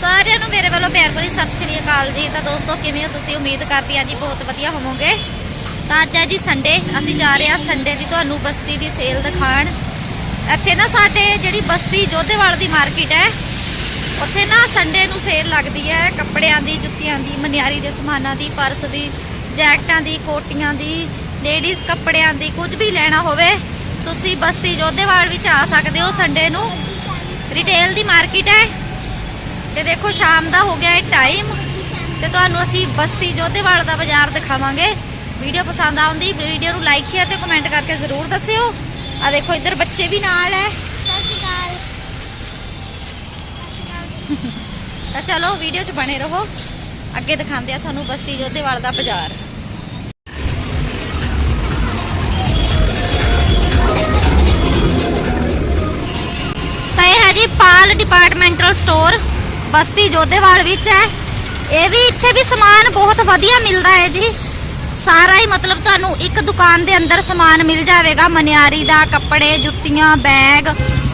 ਸਾਰਿਆਂ ਨੂੰ ਮੇਰੇ ਵੱਲੋਂ ਪਿਆਰ ਭਰੀ ਸਤਿ ਸ਼੍ਰੀ ਅਕਾਲ ਜੀ। ਤਾਂ ਦੋਸਤੋ, ਕਿਵੇਂ ਹੋ ਤੁਸੀਂ? ਉਮੀਦ ਕਰਦੀ ਆ ਜੀ ਬਹੁਤ ਵਧੀਆ ਹੋਵੋਗੇ। ਤਾਂ ਅੱਜ ਹੈ ਜੀ ਸੰਡੇ ਅਸੀਂ ਜਾ ਰਹੇ ਹਾਂ ਸੰਡੇ ਦੀ ਤੁਹਾਨੂੰ ਬਸਤੀ ਦੀ ਸੇਲ ਦਿਖਾਣ ਇੱਥੇ ਨਾ ਸਾਡੇ ਜਿਹੜੀ ਬਸਤੀ ਜੋਧੇਵਾਲ ਦੀ ਮਾਰਕੀਟ ਹੈ, ਉੱਥੇ ਨਾ ਸੰਡੇ ਨੂੰ ਸੇਲ ਲੱਗਦੀ ਹੈ ਕੱਪੜਿਆਂ ਦੀ, ਜੁੱਤੀਆਂ ਦੀ, ਮਨਿਆਰੀ ਦੇ ਸਮਾਨਾਂ ਦੀ, ਪਰਸ ਦੀ, ਜੈਕਟਾਂ ਦੀ, ਕੋਟੀਆਂ ਦੀ ਲੇਡੀਜ਼ ਕੱਪੜਿਆਂ ਦੀ, ਕੁਝ ਵੀ ਲੈਣਾ ਹੋਵੇ, ਤੁਸੀਂ ਬਸਤੀ ਜੋਧੇਵਾਲ ਵਿੱਚ ਆ ਸਕਦੇ ਹੋ ਸੰਡੇ ਨੂੰ। ਰਿਟੇਲ ਦੀ ਮਾਰਕੀਟ ਹੈ। ਤੇ ਦੇਖੋ ਸ਼ਾਮ ਦਾ ਹੋ ਗਿਆ ਹੈ ਟਾਈਮ ਤੇ ਤੁਹਾਨੂੰ ਅਸੀਂ ਬਸਤੀ ਜੋਧੇਵਾਲ ਦਾ ਬਾਜ਼ਾਰ ਦਿਖਾਵਾਂਗੇ। ਵੀਡੀਓ ਪਸੰਦ ਆਉਂਦੀ ਵੀਡੀਓ ਨੂੰ ਲਾਈਕ ਸ਼ੇਅਰ ਤੇ ਕਮੈਂਟ ਕਰਕੇ ਜ਼ਰੂਰ ਦੱਸਿਓ। ਆ ਦੇਖੋ ਇੱਧਰ ਬੱਚੇ ਵੀ ਨਾਲ ਹੈ। ਸਤਿ ਸ਼੍ਰੀ ਅਕਾਲ। ਤਾਂ ਚਲੋ ਵੀਡੀਓ 'ਚ ਬਣੇ ਰਹੋ। ਅੱਗੇ ਦਿਖਾਉਂਦੇ ਆ ਤੁਹਾਨੂੰ ਬਸਤੀ ਜੋਧੇਵਾਲ ਦਾ ਬਾਜ਼ਾਰ। ਤਾਂ ਇਹ ਹੈ ਜੀ ਪਾਲ ਡਿਪਾਰਟਮੈਂਟਲ ਸਟੋਰ ਬਸਤੀ ਜੋਧੇਵਾਲ ਵਿੱਚ ਹੈ। ਇਹ ਵੀ ਇੱਥੇ ਵੀ ਸਮਾਨ ਬਹੁਤ ਵਧੀਆ ਮਿਲਦਾ ਹੈ ਜੀ। ਸਾਰਾ ਹੀ ਮਤਲਬ ਤੁਹਾਨੂੰ ਇੱਕ ਦੁਕਾਨ ਦੇ ਅੰਦਰ ਸਮਾਨ ਮਿਲ ਜਾਵੇਗਾ। ਮਨਿਆਰੀ ਦਾ ਕੱਪੜੇ ਜੁੱਤੀਆਂ ਬੈਗ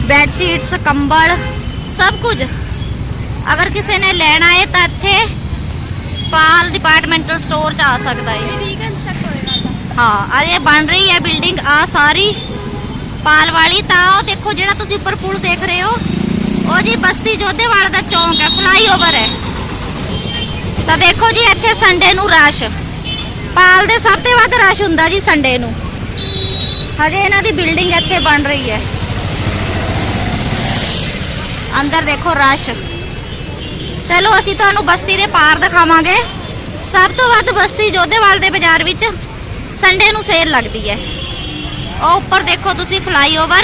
ਬੈੱਡ ਸ਼ੀਟਸ ਕੰਬਲ ਸਭ ਕੁਝ। ਅਗਰ ਕਿਸੇ ਨੇ ਲੈਣਾ ਹੈ ਤਾਂ ਇੱਥੇ ਪਾਲ ਡਿਪਾਰਟਮੈਂਟਲ ਸਟੋਰ ਚ ਆ ਸਕਦਾ ਹੈ। ਹਾਂ ਅਜੇ ਬਣ ਰਹੀ ਹੈ ਬਿਲਡਿੰਗ ਆ ਸਾਰੀ। ਪਾਲ ਵਾਲੀ ਤਾਂ ਉਹ ਦੇਖੋ ਜਿਹੜਾ ਤੁਸੀਂ ਉੱਪਰ ਪੁਲ ਦੇਖ ਰਹੇ ਹੋ। ਉਹ ਜੀ ਬਸਤੀ ਜੋਧੇਵਾਲ ਦਾ ਚੌਂਕ ਹੈ ਫਲਾਈਓਵਰ ਹੈ। ਤਾਂ ਦੇਖੋ ਜੀ, ਇੱਥੇ ਸੰਡੇ ਨੂੰ ਰਸ਼। ਪਾਲ ਦੇ ਸਭ ਤੋਂ ਵੱਧ ਰਸ਼ ਹੁੰਦਾ ਜੀ ਸੰਡੇ ਨੂੰ। ਹਜੇ ਇਹਨਾਂ ਦੀ ਬਿਲਡਿੰਗ ਇੱਥੇ ਬਣ ਰਹੀ ਹੈ। ਅੰਦਰ ਦੇਖੋ ਰਸ਼। ਚਲੋ, ਅਸੀਂ ਤੁਹਾਨੂੰ ਬਸਤੀ ਦੇ ਪਾਰ ਦਿਖਾਵਾਂਗੇ। ਸਭ ਤੋਂ ਵੱਧ ਬਸਤੀ ਜੋਧੇਵਾਲ ਦੇ ਬਾਜ਼ਾਰ ਵਿੱਚ ਸੰਡੇ ਨੂੰ ਸੇਲ ਲੱਗਦੀ ਹੈ। ਉਹ ਉੱਪਰ ਦੇਖੋ ਤੁਸੀਂ ਫਲਾਈਓਵਰ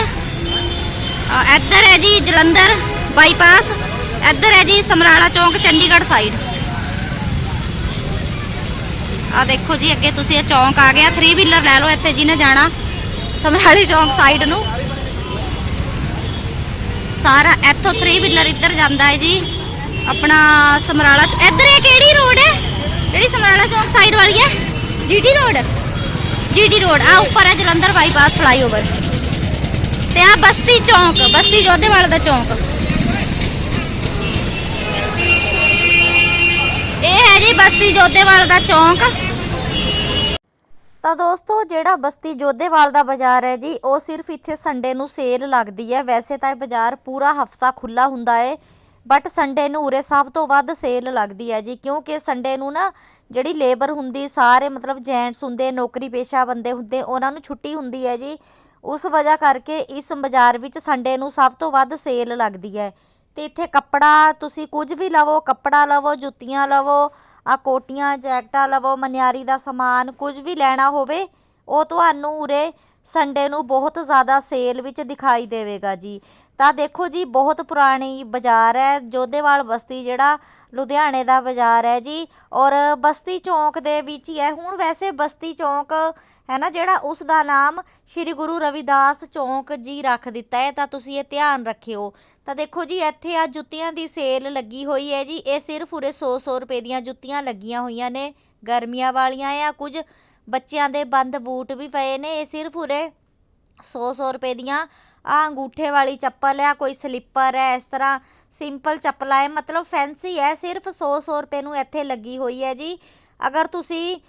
ਇੱਧਰ ਹੈ ਜੀ ਜਲੰਧਰ। ਬਾਈਪਾਸ, ਇੱਧਰ ਹੈ ਜੀ ਸਮਰਾਲਾ ਚੌਂਕ, ਚੰਡੀਗੜ੍ਹ ਸਾਈਡ ਆ ਦੇਖੋ ਜੀ, ਅੱਗੇ ਤੁਸੀਂ ਇਹ ਚੌਂਕ ਆ ਗਿਆ। 3 ਵੀਲਰ ਲੈ ਲਓ ਇੱਥੇ ਜਿਹਨੇ ਜਾਣਾ, ਸਮਰਾਲੇ ਚੌਂਕ ਸਾਈਡ ਨੂੰ। ਸਾਰਾ ਇੱਥੋਂ 3 ਵੀਲਰ ਇੱਧਰ ਜਾਂਦਾ ਹੈ ਜੀ। ਆਪਣਾ ਸਮਰਾਲਾ ਚ, ਇੱਧਰ ਇਹ ਕਿਹੜੀ ਰੋਡ ਹੈ? ਜਿਹੜੀ ਸਮਰਾਲਾ ਚੌਂਕ ਸਾਈਡ ਵਾਲੀ ਹੈ? ਜੀਟੀ ਰੋਡ ਜੀਟੀ ਰੋਡ ਆ ਉੱਪਰ ਹੈ ਜਲੰਧਰ ਬਾਈਪਾਸ ਫਲਾਈਓਵਰ ਤੇ ਆ ਬਸਤੀ ਚੌਂਕ, ਬਸਤੀ ਜੋਧੇਵਾਲ ਦਾ ਚੌਂਕ। ਹੈ ਜੀ ਬਸਤੀ ਜੋਧੇਵਾਲ ਦਾ ਚੌਂਕ। ਤਾਂ ਦੋਸਤੋ, ਜਿਹੜਾ ਬਸਤੀ ਜੋਧੇਵਾਲ ਦਾ ਬਾਜ਼ਾਰ ਹੈ ਜੀ, ਉਹ ਸਿਰਫ ਇੱਥੇ ਸੰਡੇ ਨੂੰ ਸੇਲ ਲੱਗਦੀ ਹੈ। ਵੈਸੇ ਤਾਂ ਇਹ ਬਾਜ਼ਾਰ ਪੂਰਾ ਹਫਤਾ ਖੁੱਲਾ ਹੁੰਦਾ ਹੈ ਬਟ ਸੰਡੇ ਨੂੰ ਉਰੇ ਸਭ ਤੋਂ ਵੱਧ ਸੇਲ ਲੱਗਦੀ ਹੈ ਜੀ, ਕਿਉਂਕਿ ਸੰਡੇ ਨੂੰ ਨਾ ਜਿਹੜੀ ਲੇਬਰ ਹੁੰਦੀ, ਸਾਰੇ ਮਤਲਬ ਜੈਂਟਸ ਹੁੰਦੇ, ਨੌਕਰੀ ਪੇਸ਼ਾ ਬੰਦੇ ਹੁੰਦੇ, ਉਹਨਾਂ ਨੂੰ ਛੁੱਟੀ ਹੁੰਦੀ ਹੈ ਜੀ। ਉਸ ਵਜ੍ਹਾ ਕਰਕੇ ਇਸ ਬਾਜ਼ਾਰ ਵਿੱਚ ਸੰਡੇ ਨੂੰ ਸਭ ਤੋਂ ਵੱਧ ਸੇਲ ਲੱਗਦੀ ਹੈ। ਅਤੇ ਇੱਥੇ ਕੱਪੜਾ ਤੁਸੀਂ ਕੁਝ ਵੀ ਲਵੋ, ਕੱਪੜਾ ਲਵੋ, ਜੁੱਤੀਆਂ ਲਵੋ, ਆ ਕੋਟੀਆਂ, ਜੈਕਟਾਂ ਲਵੋ, ਮਨਿਆਰੀ ਦਾ ਸਮਾਨ ਕੁਝ ਵੀ ਲੈਣਾ ਹੋਵੇ, ਉਹ ਤੁਹਾਨੂੰ ਉਰੇ ਸੰਡੇ ਨੂੰ ਬਹੁਤ ਜ਼ਿਆਦਾ ਸੇਲ ਵਿੱਚ ਦਿਖਾਈ ਦੇਵੇਗਾ ਜੀ। ਤਾਂ ਦੇਖੋ ਜੀ, ਬਹੁਤ ਪੁਰਾਣੀ ਬਾਜ਼ਾਰ ਹੈ, ਜੋਧੇਵਾਲ ਬਸਤੀ ਜਿਹੜਾ ਲੁਧਿਆਣੇ ਦਾ ਬਾਜ਼ਾਰ ਹੈ ਜੀ। ਔਰ ਬਸਤੀ ਚੌਂਕ ਦੇ ਵਿੱਚ ਹੀ ਹੈ। ਹੁਣ ਵੈਸੇ ਬਸਤੀ ਚੌਂਕ ਹੈ ਨਾ, ਜਿਹੜਾ ਉਸ ਦਾ ਨਾਮ ਸ੍ਰੀ ਗੁਰੂ ਰਵਿਦਾਸ ਚੌਂਕ ਜੀ ਰੱਖ ਦਿੱਤਾ ਹੈ, ਤਾਂ ਤੁਸੀਂ ਇਹ ਧਿਆਨ ਰੱਖਿਓ। ਤਾਂ ਦੇਖੋ ਜੀ, ਇੱਥੇ ਆ ਜੁੱਤੀਆਂ ਦੀ ਸੇਲ ਲੱਗੀ ਹੋਈ ਹੈ ਜੀ। ਇਹ ਸਿਰਫ ਉਰੇ 100-100 ਰੁਪਏ ਦੀਆਂ ਜੁੱਤੀਆਂ ਲੱਗੀਆਂ ਹੋਈਆਂ ਨੇ। ਗਰਮੀਆਂ ਵਾਲੀਆਂ ਆ, ਕੁਝ ਬੱਚਿਆਂ ਦੇ ਬੰਦ ਬੂਟ ਵੀ ਪਏ ਨੇ। ਇਹ ਸਿਰਫ ਉਰੇ 100-100 ਰੁਪਏ ਦੀਆਂ ਆ ਅੰਗੂਠੇ ਵਾਲੀ ਚੱਪਲ ਆ, ਕੋਈ ਸਲੀਪਰ ਹੈ, ਇਸ ਤਰ੍ਹਾਂ ਸਿੰਪਲ ਚੱਪਲਾਂ ਹੈ। ਮਤਲਬ ਫੈਂਸੀ ਹੈ, ਸਿਰਫ 100-100 ਰੁਪਏ ਨੂੰ ਇੱਥੇ ਲੱਗੀ ਹੋਈ ਹੈ ਜੀ। ਅਗਰ ਤੁਸੀਂ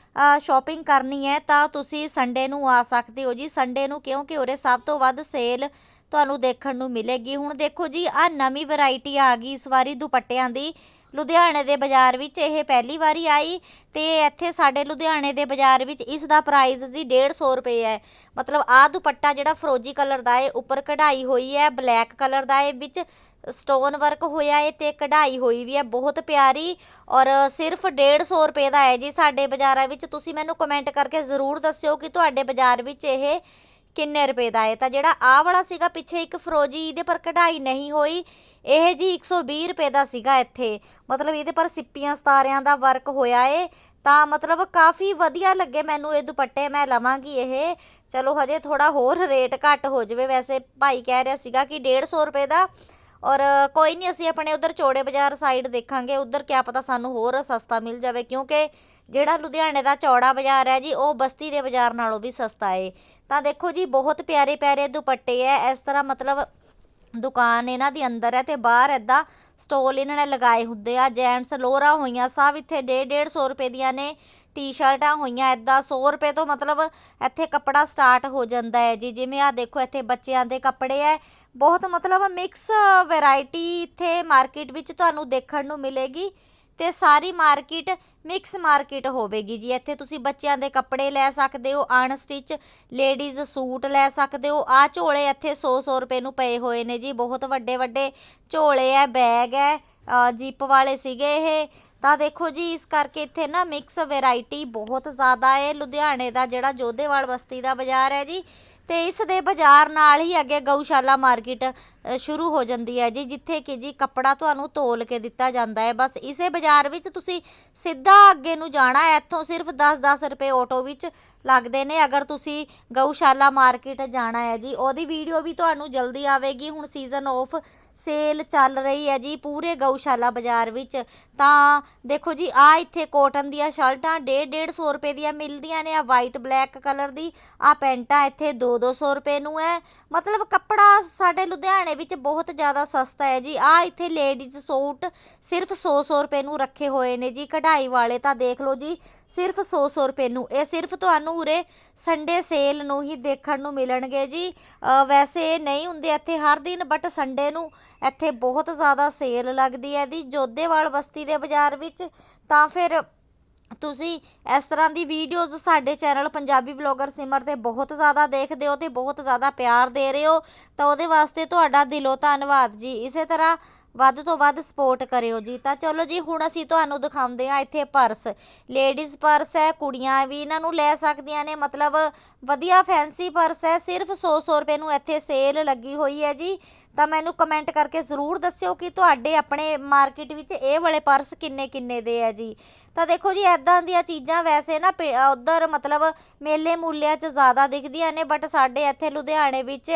ਸ਼ਾਪਿੰਗ ਕਰਨੀ ਹੈ, ਤਾਂ ਤੁਸੀਂ ਸੰਡੇ ਨੂੰ ਆ ਸਕਦੇ ਹੋ ਜੀ। ਸੰਡੇ ਨੂੰ ਕਿਉਂਕਿ ਉਰੇ ਸਭ ਤੋਂ ਵੱਧ ਸੇਲ ਤੁਹਾਨੂੰ ਦੇਖਣ ਨੂੰ ਮਿਲੇਗੀ। ਹੁਣ ਦੇਖੋ ਜੀ ਆ ਨਵੀਂ ਵੈਰਾਈਟੀ ਆ ਗਈ ਇਸ ਵਾਰੀ ਦੁਪੱਟਿਆਂ ਦੀ। ਲੁਧਿਆਣੇ ਦੇ ਬਾਜ਼ਾਰ ਵਿੱਚ ਇਹ ਪਹਿਲੀ ਵਾਰੀ ਆਈ ਤੇ ਇੱਥੇ ਸਾਡੇ ਲੁਧਿਆਣੇ ਦੇ ਬਾਜ਼ਾਰ ਵਿੱਚ ਇਸ ਦਾ ਪ੍ਰਾਈਸ ਜੀ 150 ਰੁਪਏ ਹੈ। ਮਤਲਬ ਆ ਦੁਪੱਟਾ ਜਿਹੜਾ ਫਰੋਜੀ ਕਲਰ ਦਾ ਹੈ, ਉੱਪਰ ਕਢਾਈ ਹੋਈ ਹੈ ਬਲੈਕ ਕਲਰ ਦਾ ਹੈ, ਵਿੱਚ ਸਟੋਨ ਵਰਕ ਹੋਇਆ ਏ ਤੇ ਕਢਾਈ ਹੋਈ ਵੀ ਹੈ ਬਹੁਤ ਪਿਆਰੀ ਔਰ ਸਿਰਫ 150 ਰੁਪਏ ਦਾ ਹੈ ਜੀ ਸਾਡੇ ਬਾਜ਼ਾਰਾਂ ਵਿੱਚ। ਤੁਸੀਂ ਮੈਨੂੰ ਕਮੈਂਟ ਕਰਕੇ ਜ਼ਰੂਰ ਦੱਸਿਓ ਕਿ ਤੁਹਾਡੇ ਬਾਜ਼ਾਰ ਵਿੱਚ ਇਹ ਕਿੰਨੇ ਰੁਪਏ ਦਾ ਹੈ। ਤਾਂ ਜਿਹੜਾ ਆਹ ਵਾਲਾ ਸੀਗਾ, ਪਿੱਛੇ ਇੱਕ ਫਰੋਜੀ ਇਹਦੇ ਪਰ ਕਢਾਈ ਨਹੀਂ ਹੋਈ, ਇਹ ਜੀ 120 ਰੁਪਏ ਦਾ ਸੀਗਾ ਇੱਥੇ। ਮਤਲਬ ਇਹਦੇ ਪਰ ਸਿੱਪੀਆਂ ਸਤਾਰਿਆਂ ਦਾ ਵਰਕ ਹੋਇਆ ਏ। ਤਾਂ ਮਤਲਬ ਕਾਫੀ ਵਧੀਆ ਲੱਗੇ ਮੈਨੂੰ ਇਹ ਦੁਪੱਟੇ, ਮੈਂ ਲਵਾਂਗੀ ਇਹ। ਚਲੋ ਹਜੇ ਥੋੜਾ ਹੋਰ ਰੇਟ ਘੱਟ ਹੋ ਜਾਵੇ। ਵੈਸੇ ਭਾਈ ਕਹਿ ਰਿਹਾ ਸੀਗਾ ਕਿ 150 ਰੁਪਏ ਦਾ ਔਰ ਕੋਈ ਨਹੀਂ, ਅਸੀਂ ਆਪਣੇ ਉਧਰ ਚੌੜੇ ਬਾਜ਼ਾਰ ਸਾਈਡ ਦੇਖਾਂਗੇ। ਉਧਰ ਕਿਆ ਪਤਾ ਸਾਨੂੰ ਹੋਰ ਸਸਤਾ ਮਿਲ ਜਾਵੇ, ਕਿਉਂਕਿ ਜਿਹੜਾ ਲੁਧਿਆਣੇ ਦਾ ਚੌੜਾ ਬਾਜ਼ਾਰ ਹੈ ਜੀ, ਉਹ ਬਸਤੀ ਦੇ ਬਾਜ਼ਾਰ ਨਾਲੋਂ ਵੀ ਸਸਤਾ ਏ। ਤਾਂ ਦੇਖੋ ਜੀ, ਬਹੁਤ ਪਿਆਰੇ ਪਿਆਰੇ ਦੁਪੱਟੇ ਐ। ਇਸ ਤਰ੍ਹਾਂ ਮਤਲਬ ਦੁਕਾਨ ਇਹਨਾਂ ਦੀ ਅੰਦਰ ਹੈ ਤੇ ਬਾਹਰ ਐਦਾਂ ਸਟੋਲ ਇਹਨਾਂ ਨੇ ਲਗਾਏ ਹੁੰਦੇ ਆ। ਜੈਂਟਸ ਲੋਅਰਾਂ ਹੋਈਆਂ, ਸਭ ਇੱਥੇ 1.5 150 ਰੁਪਏ ਦੀਆਂ ਨੇ। ਟੀ-ਸ਼ਰਟਾਂ ਹੋਈਆਂ ਐਦਾਂ 100 ਰੁਪਏ ਤੋਂ ਮਤਲਬ ਇੱਥੇ ਕੱਪੜਾ ਸਟਾਰਟ ਹੋ ਜਾਂਦਾ ਹੈ ਜੀ। ਜਿਵੇਂ ਆ ਦੇਖੋ, ਇੱਥੇ ਬੱਚਿਆਂ ਦੇ ਕੱਪੜੇ ਐ। ਬਹੁਤ ਮਤਲਬ ਮਿਕਸ ਵੈਰਾਈਟੀ ਇੱਥੇ ਮਾਰਕੀਟ ਵਿੱਚ ਤੁਹਾਨੂੰ ਦੇਖਣ ਨੂੰ ਮਿਲੇਗੀ ਤੇ ਸਾਰੀ ਮਾਰਕੀਟ ਮਿਕਸ ਮਾਰਕੀਟ ਹੋਵੇਗੀ ਜੀ। ਇੱਥੇ ਤੁਸੀਂ ਬੱਚਿਆਂ ਦੇ ਕੱਪੜੇ ਲੈ ਸਕਦੇ ਹੋ ਅਨਸਟਿਚ ਲੇਡੀਜ਼ ਸੂਟ ਲੈ ਸਕਦੇ ਹੋ। ਆ ਝੋਲੇ ਇੱਥੇ 100-100 ਰੁਪਏ ਨੂੰ ਪਏ ਹੋਏ ਨੇ ਜੀ। ਬਹੁਤ ਵੱਡੇ ਵੱਡੇ ਝੋਲੇ ਐ ਬੈਗ ਐ ਜੀਪ ਵਾਲੇ ਸੀਗੇ ਇਹ। ਤਾਂ ਦੇਖੋ ਜੀ, ਇਸ ਕਰਕੇ ਇੱਥੇ ਨਾ ਮਿਕਸ ਵੈਰਾਈਟੀ ਬਹੁਤ ਜ਼ਿਆਦਾ ਹੈ ਲੁਧਿਆਣੇ ਦਾ ਜਿਹੜਾ ਜੋਧੇਵਾਲ ਬਸਤੀ ਦਾ ਬਾਜ਼ਾਰ ਹੈ ਜੀ ਅਤੇ ਇਸ ਦੇ ਬਾਜ਼ਾਰ ਨਾਲ ਹੀ ਅੱਗੇ ਗਊਸ਼ਾਲਾ ਮਾਰਕੀਟ ਸ਼ੁਰੂ ਹੋ ਜਾਂਦੀ ਹੈ ਜੀ, ਜਿੱਥੇ ਕਿ ਜੀ ਕੱਪੜਾ ਤੁਹਾਨੂੰ ਤੋਲ ਕੇ ਦਿੱਤਾ ਜਾਂਦਾ ਹੈ। ਬਸ ਇਸੇ ਬਾਜ਼ਾਰ ਵਿੱਚ ਤੁਸੀਂ ਸਿੱਧਾ ਅੱਗੇ ਨੂੰ ਜਾਣਾ ਹੈ। ਇੱਥੋਂ ਸਿਰਫ 10-10 ਰੁਪਏ ਆਟੋ ਵਿੱਚ ਲੱਗਦੇ ਨੇ। ਅਗਰ ਤੁਸੀਂ ਗਊਸ਼ਾਲਾ ਮਾਰਕੀਟ ਜਾਣਾ ਹੈ ਜੀ, ਉਹਦੀ ਵੀਡੀਓ ਵੀ ਤੁਹਾਨੂੰ ਜਲਦੀ ਆਵੇਗੀ। ਹੁਣ ਸੀਜ਼ਨ ਆਫ ਸੇਲ ਚੱਲ ਰਹੀ ਹੈ ਜੀ ਪੂਰੇ ਗਊਸ਼ਾਲਾ ਬਾਜ਼ਾਰ ਵਿੱਚ। ਤਾਂ ਦੇਖੋ ਜੀ ਆ ਇੱਥੇ ਕੋਟਨ ਦੀਆਂ ਸ਼ਰਟਾਂ 1.5 ਰੁਪਏ ਦੀਆਂ ਮਿਲਦੀਆਂ ਨੇ। ਆ ਵਾਈਟ ਬਲੈਕ ਕਲਰ ਦੀ। ਆ ਪੈਂਟਾਂ ਇੱਥੇ 2-200 ਰੁਪਏ ਨੂੰ ਹੈ। ਮਤਲਬ ਕੱਪੜਾ ਸਾਡੇ ਲੁਧਿਆਣੇ ਵਿੱਚ ਬਹੁਤ ਜ਼ਿਆਦਾ ਸਸਤਾ ਹੈ ਜੀ। ਆ ਇੱਥੇ ਲੇਡੀਜ਼ ਸੂਟ ਸਿਰਫ 100-100 ਰੁਪਏ ਨੂੰ ਰੱਖੇ ਹੋਏ ਨੇ ਜੀ। ਕਢਾਈ ਵਾਲੇ ਤਾਂ ਦੇਖ ਲਓ ਜੀ, ਸਿਰਫ 100-100 ਰੁਪਏ ਨੂੰ। ਇਹ ਸਿਰਫ ਤੁਹਾਨੂੰ ਉਰੇ ਸੰਡੇ ਸੇਲ ਨੂੰ ਹੀ ਦੇਖਣ ਨੂੰ ਮਿਲਣਗੇ ਜੀ। ਵੈਸੇ ਨਹੀਂ ਹੁੰਦੇ ਇੱਥੇ ਹਰ ਦਿਨ ਬਟ ਸੰਡੇ ਨੂੰ ਇੱਥੇ ਬਹੁਤ ਜ਼ਿਆਦਾ ਸੇਲ ਲੱਗਦੀ ਹੈ ਦੀ ਜੋਧੇਵਾਲ ਬਸਤੀ ਦੇ ਬਾਜ਼ਾਰ ਵਿੱਚ ਤਾਂ ਫਿਰ ਤੁਸੀਂ ਇਸ ਤਰ੍ਹਾਂ ਦੀ ਵੀਡੀਓਜ਼ ਸਾਡੇ ਚੈਨਲ ਪੰਜਾਬੀ ਵਲੌਗਰ ਸਿਮਰ ਤੇ ਬਹੁਤ ਜ਼ਿਆਦਾ ਦੇਖਦੇ ਹੋ ਤੇ ਬਹੁਤ ਜ਼ਿਆਦਾ ਪਿਆਰ ਦੇ ਰਹੇ ਹੋ। ਤਾਂ ਉਹਦੇ ਵਾਸਤੇ ਤੁਹਾਡਾ ਦਿਲੋਂ ਧੰਨਵਾਦ ਜੀ। ਇਸੇ ਤਰ੍ਹਾਂ ਵੱਧ ਤੋਂ ਵੱਧ ਸਪੋਰਟ ਕਰਿਓ ਜੀ। ਤਾਂ ਚਲੋ ਜੀ, ਹੁਣ ਅਸੀਂ ਤੁਹਾਨੂੰ ਦਿਖਾਉਂਦੇ ਹਾਂ ਇੱਥੇ ਪਰਸ। ਲੇਡੀਜ਼ ਪਰਸ ਹੈ, ਕੁੜੀਆਂ ਵੀ ਇਹਨਾਂ ਨੂੰ ਲੈ ਸਕਦੀਆਂ ਨੇ। ਮਤਲਬ ਵਧੀਆ ਫੈਂਸੀ ਪਰਸ ਹੈ, ਸਿਰਫ 100-100 ਰੁਪਏ ਨੂੰ ਇੱਥੇ ਸੇਲ ਲੱਗੀ ਹੋਈ ਹੈ ਜੀ। ਤਾਂ ਮੈਨੂੰ ਕਮੈਂਟ ਕਰਕੇ ਜ਼ਰੂਰ ਦੱਸਿਓ ਕਿ ਤੁਹਾਡੇ ਆਪਣੇ ਮਾਰਕੀਟ ਵਿੱਚ ਇਹ ਵਾਲੇ ਪਰਸ ਕਿੰਨੇ ਕਿੰਨੇ ਦੇ ਹੈ ਜੀ। ਤਾਂ ਦੇਖੋ ਜੀ ਐਦਾਂ ਦੀਆਂ ਚੀਜ਼ਾਂ ਵੈਸੇ ਨਾ ਉਧਰ ਮਤਲਬ ਮੇਲੇ ਮੂਲਿਆਂ 'ਚ ਜ਼ਿਆਦਾ ਦਿਖਦੀਆਂ ਨੇ ਬਟ ਸਾਡੇ ਇੱਥੇ ਲੁਧਿਆਣੇ ਵਿੱਚ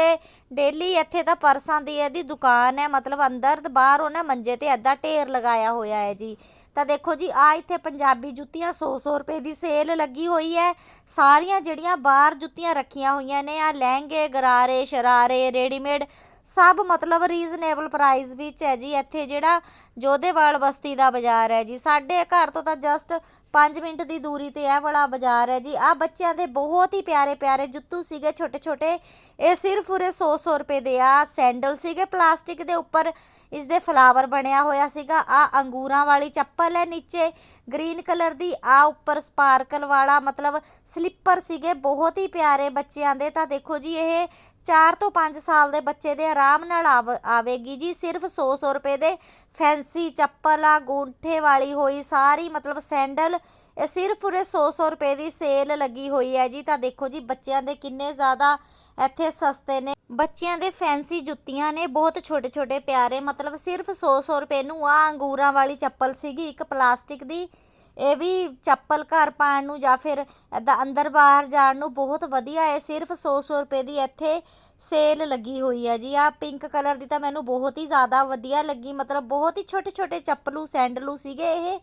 ਡੇਲੀ ਇੱਥੇ ਤਾਂ ਪਰਸਾਂ ਦੀ ਇਹਦੀ ਦੁਕਾਨ ਹੈ। ਮਤਲਬ ਅੰਦਰ ਬਾਹਰ ਉਹਨਾਂ ਮੰਜੇ ਤੇ ਐਦਾਂ ਢੇਰ ਲਗਾਇਆ ਹੋਇਆ ਹੈ ਜੀ। ਤਾਂ ਦੇਖੋ ਜੀ ਆ ਇੱਥੇ ਪੰਜਾਬੀ ਜੁੱਤੀਆਂ 100-100 ਰੁਪਏ ਦੀ ਸੇਲ ਲੱਗੀ ਹੋਈ ਹੈ। ਸਾਰੀਆਂ ਜਿਹੜੀਆਂ ਬਾਹਰ ਜੁੱਤੀਆਂ ਰੱਖੀਆਂ ਹੋਈਆਂ ਨੇ ਆ ਲਹਿੰਗੇ, ਗਰਾਰੇ, ਸ਼ਰਾਰੇ, ਰੈਡੀਮੇਡ ਸਭ ਮਤਲਬ ਰੀਜ਼ਨੇਬਲ ਪ੍ਰਾਈਸ ਵਿੱਚ ਹੈ ਜੀ। ਇੱਥੇ ਜਿਹੜਾ ਜੋਧੇਵਾਲ ਬਸਤੀ ਦਾ ਬਾਜ਼ਾਰ ਹੈ ਜੀ। ਸਾਡੇ ਘਰ ਤੋਂ ਤਾਂ ਜਸਟ 5 ਮਿੰਟ ਦੀ ਦੂਰੀ ਤੇ ਇਹ ਵਾਲਾ ਬਾਜ਼ਾਰ ਹੈ ਜੀ। ਆ ਬੱਚਿਆਂ ਦੇ ਬਹੁਤ ਹੀ ਪਿਆਰੇ ਪਿਆਰੇ ਜੁੱਤੂ ਸੀਗੇ, ਛੋਟੇ ਛੋਟੇ। ਇਹ ਸਿਰਫ ਉਰੇ 100-100 ਰੁਪਏ ਦੇ ਆ। ਸੈਂਡਲ ਸੀਗੇ, ਪਲਾਸਟਿਕ ਦੇ ਉੱਪਰ ਇਸ ਦੇ ਫਲਾਵਰ ਬਣਿਆ ਹੋਇਆ ਸੀਗਾ। ਆ ਅੰਗੂਰਾਂ ਵਾਲੀ ਚੱਪਲ ਹੈ ਨੀਚੇ। ਗ੍ਰੀਨ ਕਲਰ ਦੀ ਆ ਉੱਪਰ ਸਪਾਰਕਲ ਵਾਲਾ ਮਤਲਬ ਸਲੀਪਰ ਸੀਗੇ। ਬਹੁਤ ਹੀ ਪਿਆਰੇ ਬੱਚਿਆਂ ਦੇ। ਤਾਂ ਦੇਖੋ ਜੀ, ਇਹ 4 ਤੋਂ 5 ਸਾਲ ਦੇ ਬੱਚੇ ਦੇ ਆਰਾਮ ਨਾਲ ਆਵੇਗੀ ਜੀ। ਸਿਰਫ 100-100 ਰੁਪਏ ਦੇ ਫੈਂਸੀ ਚੱਪਲ ਆ, ਗੂੰਠੇ ਵਾਲੀ ਹੋਈ, ਸਾਰੀ ਮਤਲਬ ਸੈਂਡਲ, ਇਹ ਸਿਰਫ ਉਰੇ 100-100 ਰੁਪਏ ਦੀ ਸੇਲ ਲੱਗੀ ਹੋਈ ਹੈ ਜੀ। ਤਾਂ ਦੇਖੋ ਜੀ, ਬੱਚਿਆਂ ਦੇ ਕਿੰਨੇ ਜ਼ਿਆਦਾ ਇੱਥੇ ਸਸਤੇ ਨੇ। ਬੱਚਿਆਂ ਦੇ ਫੈਂਸੀ ਜੁੱਤੀਆਂ ਨੇ ਬਹੁਤ ਛੋਟੇ ਛੋਟੇ ਪਿਆਰੇ, ਮਤਲਬ ਸਿਰਫ 100-100 ਰੁਪਏ ਨੂੰ ਆ, ਅੰਗੂਰਾਂ ਵਾਲੀ ਚੱਪਲ ਸੀਗੀ, ਇੱਕ ਪਲਾਸਟਿਕ ਦੀ। ਇਹ ਵੀ ਚੱਪਲ ਘਰ ਪਾਉਣ ਨੂੰ ਜਾਂ ਫਿਰ ਐਦਾਂ ਅੰਦਰ ਬਾਹਰ ਜਾਣ ਨੂੰ ਬਹੁਤ ਵਧੀਆ ਹੈ। ਸਿਰਫ 100-100 ਰੁਪਏ ਦੀ ਇੱਥੇ ਸੇਲ ਲੱਗੀ ਹੋਈ ਹੈ ਜੀ। ਆ ਪਿੰਕ ਕਲਰ ਦੀ ਤਾਂ ਮੈਨੂੰ ਬਹੁਤ ਹੀ ਜ਼ਿਆਦਾ ਵਧੀਆ ਲੱਗੀ। ਮਤਲਬ ਬਹੁਤ ਹੀ ਛੋਟੇ ਛੋਟੇ ਚੱਪਲੂ ਸੈਂਡਲੂ ਸੀਗੇ ਇਹ।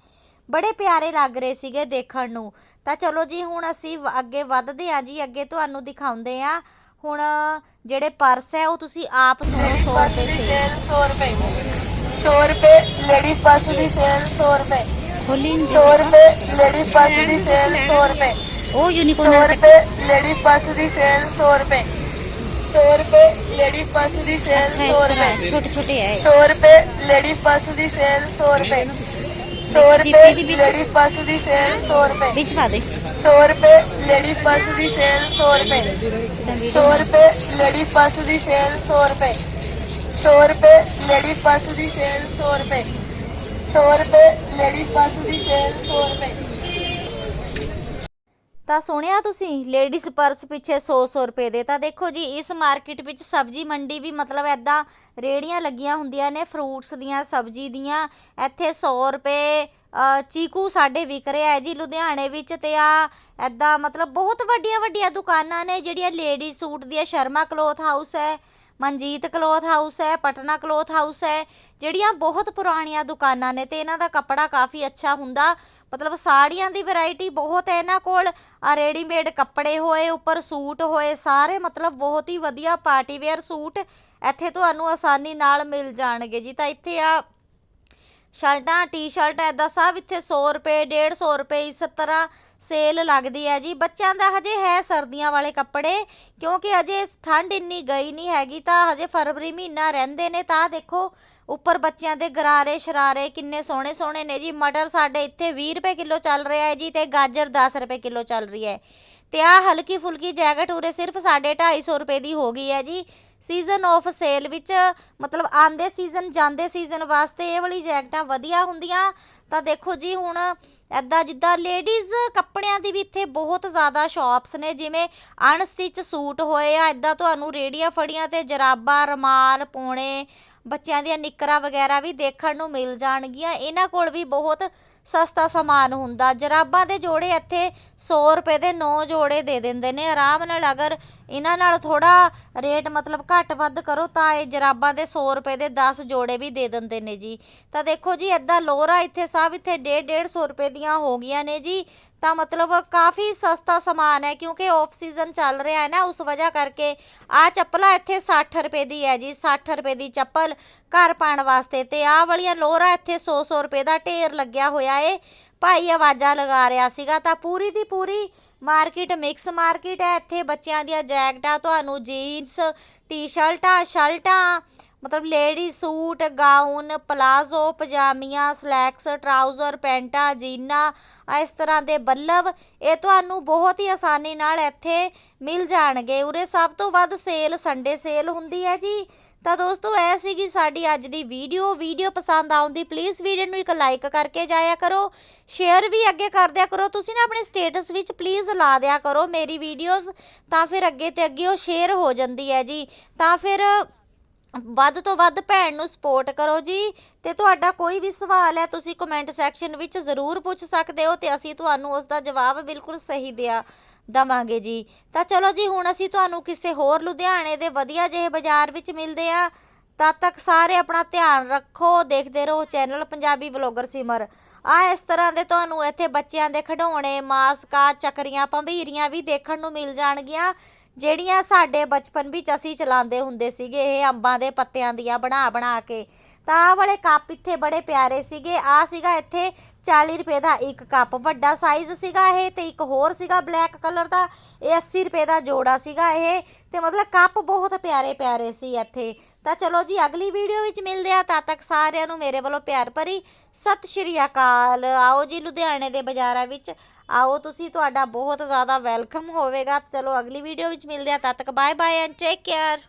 ਬੜੇ ਪਿਆਰੇ ਲੱਗ ਰਹੇ ਸੀਗੇ ਦੇਖਣ ਨੂੰ। ਤਾਂ ਚਲੋ ਜੀ ਹੁਣ ਅਸੀਂ ਅੱਗੇ ਵੱਧਦੇ ਹਾਂ ਜੀ। ਅੱਗੇ ਤੁਹਾਨੂੰ ਦਿਖਾਉਂਦੇ ਆ ਹੁਣ ਜਿਹੜੇ ਪਰਸ ਹੈ ਉਹ ਤੁਸੀਂ ਆਪ ਸੁਣੋ 100 ਰੁਪਏ ਦੀ ਸੇਲ ਸੇਲ 100 ਰੁਪਏ 100 ਰੁਪਏ ਲੇਡੀਜ਼ ਪਰਸ ਦੀ ਸੇਲ 100 ਰੁਪਏ। ਖੋਲੀ 100 ਰੁਪਏ ਲੇਡੀਜ਼ ਪਰਸ ਦੀ ਸੇਲ 100 ਰੁਪਏ। ਉਹ 100 ਯੂਨੀਕੋਰਨ ਰੁਪਏ ਲੇਡੀਜ਼ ਪਰਸ ਦੀ ਸੇਲ 100 ਰੁਪਏ 100 ਰੁਪਏ ਲੇਡੀਜ਼ ਪਰਸ ਦੀ ਸੇਲ ਅੱਛਾ 100 ਇਸ ਤਰ੍ਹਾਂ ਰੁਪਏ ਛੋਟੇ ਛੋਟੇ ਹੈ 100 ਰੁਪਏ ਲੇਡੀਜ਼ ਪਰਸ ਦੀ ਸੇਲ 100 ਰੁਪਏ 100 ਜੀਪੀ ਰੁਪਏ ਦੀ ਵਿੱਚ? ਲੇਡੀਜ਼ ਪਰਸ ਦੀ ਸੇਲ 100 ਰੁਪਏ ਵਿੱਚ ਪਾ ਦੇ 100 ਰੁਪਏ ਲੇਡੀਜ਼ ਪਰਸ ਦੀ ਸੇਲ 100 ਰੁਪਏ ਤਾਂ 100 ਰੁਪਏ ਲੇਡੀਜ਼ ਪਰਸ ਦੀ ਸੇਲ 100 ਰੁਪਏ 100 100 ਰੁਪਏ 100 ਪਰਸ ਦੀ ਸੇਲ 100 ਰੁਪਏ ਤਾਂ ਸੁਣਿਆ ਤੁਸੀਂ ਲੇਡੀਜ਼ ਪਰਸ ਪਿੱਛੇ 100-100 ਰੁਪਏ ਦੇ। ਤਾਂ ਦੇਖੋ ਜੀ, ਇਸ ਮਾਰਕੀਟ ਵਿੱਚ ਸਬਜ਼ੀ ਮੰਡੀ ਵੀ ਮਤਲਬ ਐਦਾਂ ਰੇੜੀਆਂ ਲੱਗੀਆਂ ਹੁੰਦੀਆਂ ਨੇ ਫਰੂਟਸ ਦੀਆਂ, ਸਬਜ਼ੀ ਦੀਆਂ। ਇੱਥੇ 100 ਰੁਪਏ ਚੀਕੂ ਸਾਡੇ ਵਿਕ ਰਿਹਾ ਹੈ ਜੀ ਲੁਧਿਆਣੇ ਵਿੱਚ ਤੇ ਆ ਐਦਾਂ ਮਤਲਬ ਬਹੁਤ ਵੱਡੀਆਂ ਵੱਡੀਆਂ ਦੁਕਾਨਾਂ ਨੇ, ਜਿਹੜੀਆਂ ਲੇਡੀ ਸੂਟ ਦੀਆਂ ਸ਼ਰਮਾ ਕਲੋਥ ਹਾਊਸ ਹੈ। ਮਨਜੀਤ ਕਲੋਥ ਹਾਊਸ ਹੈ, ਪਟਨਾ ਕਲੋਥ ਹਾਊਸ ਹੈ। ਜਿਹੜੀਆਂ ਬਹੁਤ ਪੁਰਾਣੀਆਂ ਦੁਕਾਨਾਂ ਨੇ ਤੇ ਇਹਨਾਂ ਦਾ ਕੱਪੜਾ ਕਾਫੀ ਅੱਛਾ ਹੁੰਦਾ। ਮਤਲਬ ਸਾੜੀਆਂ ਦੀ ਵੈਰਾਈਟੀ ਬਹੁਤ ਹੈ ਇਹਨਾਂ ਕੋਲ। ਆ ਰੈਡੀਮੇਡ ਕੱਪੜੇ ਹੋਏ, ਉੱਪਰ ਸੂਟ ਹੋਏ, ਸਾਰੇ ਮਤਲਬ ਬਹੁਤ ਹੀ ਵਧੀਆ ਪਾਰਟੀ ਵੇਅਰ ਸੂਟ ਇੱਥੇ ਤੁਹਾਨੂੰ ਆਸਾਨੀ ਨਾਲ ਮਿਲ ਜਾਣਗੇ ਜੀ। ਤਾਂ ਇੱਥੇ ਆ ਸ਼ਰਟਾਂ ਟੀ-ਸ਼ਰਟ ਐਦਾਂ ਸਭ ਇੱਥੇ 100 ਰੁਪਏ 150 ਰੁਪਏ ਇਸ ਤਰ੍ਹਾਂ ਸੇਲ ਲੱਗਦੀ ਹੈ ਜੀ। ਬੱਚਿਆਂ ਦਾ ਹਜੇ ਹੈ ਸਰਦੀਆਂ ਵਾਲੇ ਕੱਪੜੇ, ਕਿਉਂਕਿ ਹਜੇ ਠੰਡ ਇੰਨੀ ਗਈ ਨਹੀਂ ਹੈਗੀ, ਤਾਂ ਹਜੇ ਫਰਵਰੀ ਮਹੀਨਾ ਰਹਿੰਦੇ ਨੇ। ਤਾਂ ਦੇਖੋ, ਉੱਪਰ ਬੱਚਿਆਂ ਦੇ ਗਰਾਰੇ ਸ਼ਰਾਰੇ ਕਿੰਨੇ ਸੋਹਣੇ ਸੋਹਣੇ ਨੇ ਜੀ। ਮਟਰ ਸਾਡੇ ਇੱਥੇ 20 ਰੁਪਏ ਕਿਲੋ ਚੱਲ ਰਿਹਾ ਹੈ ਜੀ ਤੇ ਗਾਜਰ 10 ਰੁਪਏ ਕਿਲੋ ਚੱਲ ਰਹੀ ਹੈ। ਤੇ ਆ ਹਲਕੀ ਫੁਲਕੀ ਜੈਕਟ ਉਰੇ ਸਿਰਫ 250 ਰੁਪਏ ਦੀ ਹੋ ਗਈ ਹੈ ਜੀ। ਸੀਜ਼ਨ ਆਫ ਸੇਲ ਵਿੱਚ, ਮਤਲਬ ਆਂਦੇ ਸੀਜ਼ਨ ਜਾਂਦੇ ਸੀਜ਼ਨ ਵਾਸਤੇ ਇਹ ਵਾਲੀ ਜੈਕਟਾਂ ਵਧੀਆ ਹੁੰਦੀਆਂ। ਤਾਂ ਦੇਖੋ ਜੀ ਹੁਣ ਐਦਾਂ ਜਿੱਦਾਂ ਲੇਡੀਜ਼ ਕੱਪੜਿਆਂ ਦੀ ਵੀ ਇੱਥੇ ਬਹੁਤ ਜ਼ਿਆਦਾ ਸ਼ਾਪਸ ਨੇ, ਜਿਵੇਂ ਅਨਸਟਿਚ ਸੂਟ ਹੋਏ ਆ ਐਦਾਂ ਤੁਹਾਨੂੰ ਰੇੜੀਆਂ ਫੜੀਆਂ ਤੇ ਜਰਾਬਾਂ, ਰਮਾਲ ਪੋਣੇ ਬੱਚਿਆਂ ਦੀਆਂ ਨਿੱਕਰਾਂ ਵਗੈਰਾ ਵੀ ਦੇਖਣ ਨੂੰ ਮਿਲ ਜਾਣਗੀਆਂ। ਇਹਨਾਂ ਕੋਲ ਵੀ ਬਹੁਤ ਸਸਤਾ ਸਮਾਨ ਹੁੰਦਾ। ਜਰਾਬਾਂ ਦੇ ਜੋੜੇ ਇੱਥੇ 100 ਰੁਪਏ ਦੇ 9 ਜੋੜੇ ਦੇ ਦਿੰਦੇ ਨੇ। ਆਰਾਮ ਨਾਲ ਅਗਰ ਇਹਨਾਂ ਨਾਲ ਥੋੜਾ ਰੇਟ ਮਤਲਬ ਘੱਟ ਵੱਧ ਕਰੋ ਤਾਂ ਇਹ ਜਰਾਬਾਂ ਦੇ 100 ਰੁਪਏ ਦੇ 10 ਜੋੜੇ ਵੀ ਦੇ ਦਿੰਦੇ ਨੇ ਜੀ। ਤਾਂ ਦੇਖੋ ਜੀ ਐਦਾਂ ਲੋਰਾ ਇੱਥੇ ਸਭ ਇੱਥੇ 1.5 150 ਰੁਪਏ ਦੀਆਂ ਹੋ ਗਈਆਂ ਨੇ ਜੀ। ਤਾਂ ਮਤਲਬ ਕਾਫੀ ਸਸਤਾ ਸਮਾਨ ਹੈ ਕਿਉਂਕਿ ਆਫ ਸੀਜ਼ਨ ਚੱਲ ਰਿਹਾ ਹੈ ਨਾ, ਉਸ ਵਜ੍ਹਾ ਕਰਕੇ ਆ ਚੱਪਲਾਂ ਇੱਥੇ 60 ਰੁਪਏ ਦੀ ਹੈ ਜੀ। 60 ਰੁਪਏ ਦੀ ਚੱਪਲ ਘਰ ਪਾਉਣ ਵਾਸਤੇ ਤੇ ਆਹ ਵਾਲੀਆਂ ਲੋਰਾ ਇੱਥੇ 100 100 ਰੁਪਏ ਦਾ ਢੇਰ ਲੱਗਿਆ ਹੋਇਆ ਏ। ਭਾਈ ਆਵਾਜ਼ਾਂ ਲਗਾ ਰਿਹਾ ਸੀਗਾ ਤਾਂ ਪੂਰੀ ਦੀ ਪੂਰੀ ਮਾਰਕੀਟ ਮਿਕਸ ਮਾਰਕੀਟ ਹੈ। ਇੱਥੇ ਬੱਚਿਆਂ ਦੀਆਂ ਜੈਕਟਾਂ, ਤੁਹਾਨੂੰ ਜੀਨਸ ਟੀ-ਸ਼ਰਟਾਂ ਸ਼ਰਟਾਂ ਮਤਲਬ ਲੇਡੀ ਸੂਟ ਗਾਊਨ ਪਲਾਜ਼ੋ ਪਜਾਮੀਆਂ ਸਲੈਕਸ ਟਰਾਊਜ਼ਰ ਪੈਂਟਾਂ, ਜੀਨਾ, ਇਸ ਤਰ੍ਹਾਂ ਦੇ ਬੱਲਬ, ਇਹ ਤੁਹਾਨੂੰ ਬਹੁਤ ਹੀ ਆਸਾਨੀ ਨਾਲ ਇੱਥੇ ਮਿਲ ਜਾਣਗੇ। ਉਰੇ ਸਭ ਤੋਂ ਵੱਧ ਸੇਲ ਸੰਡੇ ਸੇਲ ਹੁੰਦੀ ਹੈ ਜੀ। ਤਾਂ ਦੋਸਤੋ, ਇਹ ਸੀਗੀ ਸਾਡੀ ਅੱਜ ਦੀ ਵੀਡੀਓ। ਵੀਡੀਓ ਪਸੰਦ ਆਉਂਦੀ ਪਲੀਜ਼ ਵੀਡੀਓ ਨੂੰ ਇੱਕ ਲਾਈਕ ਕਰਕੇ ਜਾਇਆ ਕਰੋ। ਸ਼ੇਅਰ ਵੀ ਅੱਗੇ ਕਰ ਦਿਆ ਕਰੋ। ਤੁਸੀਂ ਨਾ ਆਪਣੇ ਸਟੇਟਸ ਵਿੱਚ ਪਲੀਜ਼ ਲਾ ਦਿਆ ਕਰੋ ਮੇਰੀ ਵੀਡੀਓਜ਼ ਤਾਂ ਫਿਰ ਅੱਗੇ ਤੇ ਅੱਗੇ ਉਹ ਸ਼ੇਅਰ ਹੋ ਜਾਂਦੀ ਹੈ ਜੀ। ਤਾਂ ਫਿਰ ਵੱਧ ਤੋਂ ਵੱਧ ਭੈਣ ਨੂੰ ਸਪੋਰਟ ਕਰੋ ਜੀ। ਤੇ ਤੁਹਾਡਾ ਕੋਈ ਵੀ ਸਵਾਲ ਹੈ, ਤੁਸੀਂ ਕਮੈਂਟ ਸੈਕਸ਼ਨ ਵਿੱਚ ਜ਼ਰੂਰ ਪੁੱਛ ਸਕਦੇ ਹੋ ਤੇ ਅਸੀਂ ਤੁਹਾਨੂੰ ਉਸ ਦਾ ਜਵਾਬ ਬਿਲਕੁਲ ਸਹੀ ਦਿਆ ਦਵਾਂਗੇ ਜੀ। ਤਾਂ ਚਲੋ ਜੀ, ਹੁਣ ਅਸੀਂ ਤੁਹਾਨੂੰ ਕਿਸੇ ਹੋਰ ਲੁਧਿਆਣੇ ਦੇ ਵਧੀਆ ਜਿਹੇ ਬਾਜ਼ਾਰ ਵਿੱਚ ਮਿਲਦੇ ਆ ਤਦ ਤੱਕ ਸਾਰੇ ਆਪਣਾ ਧਿਆਨ ਰੱਖੋ, ਦੇਖਦੇ ਰਹੋ ਚੈਨਲ ਪੰਜਾਬੀ ਬਲੌਗਰ ਸਿਮਰ। ਆ ਇਸ ਤਰ੍ਹਾਂ ਦੇ ਤੁਹਾਨੂੰ ਇੱਥੇ ਬੱਚਿਆਂ ਦੇ ਖਿਡੌਣੇ, ਮਾਸਕਾ, ਚੱਕਰੀਆਂ, ਭੰਬੀਰੀਆਂ ਵੀ ਦੇਖਣ ਨੂੰ ਮਿਲ ਜਾਣਗੀਆਂ। ਜਿਹੜੀਆਂ ਸਾਡੇ ਬਚਪਨ ਵਿੱਚ ਅਸੀਂ ਚਲਾਉਂਦੇ ਹੁੰਦੇ ਸੀਗੇ, ਇਹ ਅੰਬਾਂ ਦੇ ਪੱਤਿਆਂ ਦੀਆਂ ਬਣਾ ਬਣਾ ਕੇ। ਤਾਂ ਆਹ ਵਾਲੇ ਕੱਪ ਇੱਥੇ ਬੜੇ ਪਿਆਰੇ ਸੀਗੇ। ਆ ਸੀਗਾ ਇੱਥੇ 40 ਰੁਪਏ ਦਾ ਇੱਕ ਕੱਪ। ਵੱਡਾ ਸਾਈਜ਼ ਸੀਗਾ ਇਹ ਤੇ ਇੱਕ ਹੋਰ ਸੀਗਾ ਬਲੈਕ ਕਲਰ ਦਾ। ਇਹ 80 ਰੁਪਏ ਦਾ ਜੋੜਾ ਸੀਗਾ ਇਹ ਤੇ ਮਤਲਬ ਕੱਪ ਬਹੁਤ ਪਿਆਰੇ ਪਿਆਰੇ ਸੀ ਇੱਥੇ। ਤਾਂ ਚਲੋ ਜੀ, ਅਗਲੀ ਵੀਡੀਓ ਵਿੱਚ ਮਿਲਦੇ ਆ ਤਦ ਤੱਕ ਸਾਰਿਆਂ ਨੂੰ ਮੇਰੇ ਵੱਲੋਂ ਪਿਆਰ ਭਰੀ ਸਤਿ ਸ਼੍ਰੀ ਅਕਾਲ। ਆਓ ਜੀ ਲੁਧਿਆਣੇ ਦੇ ਬਾਜ਼ਾਰਾਂ ਵਿੱਚ। ਆਓ ਤੁਸੀਂ, ਤੁਹਾਡਾ ਬਹੁਤ ਜ਼ਿਆਦਾ ਵੈਲਕਮ ਹੋਵੇਗਾ। ਚਲੋ ਅਗਲੀ ਵੀਡੀਓ ਵਿੱਚ ਮਿਲਦੇ ਆ ਤਦ ਤੱਕ bye bye and take care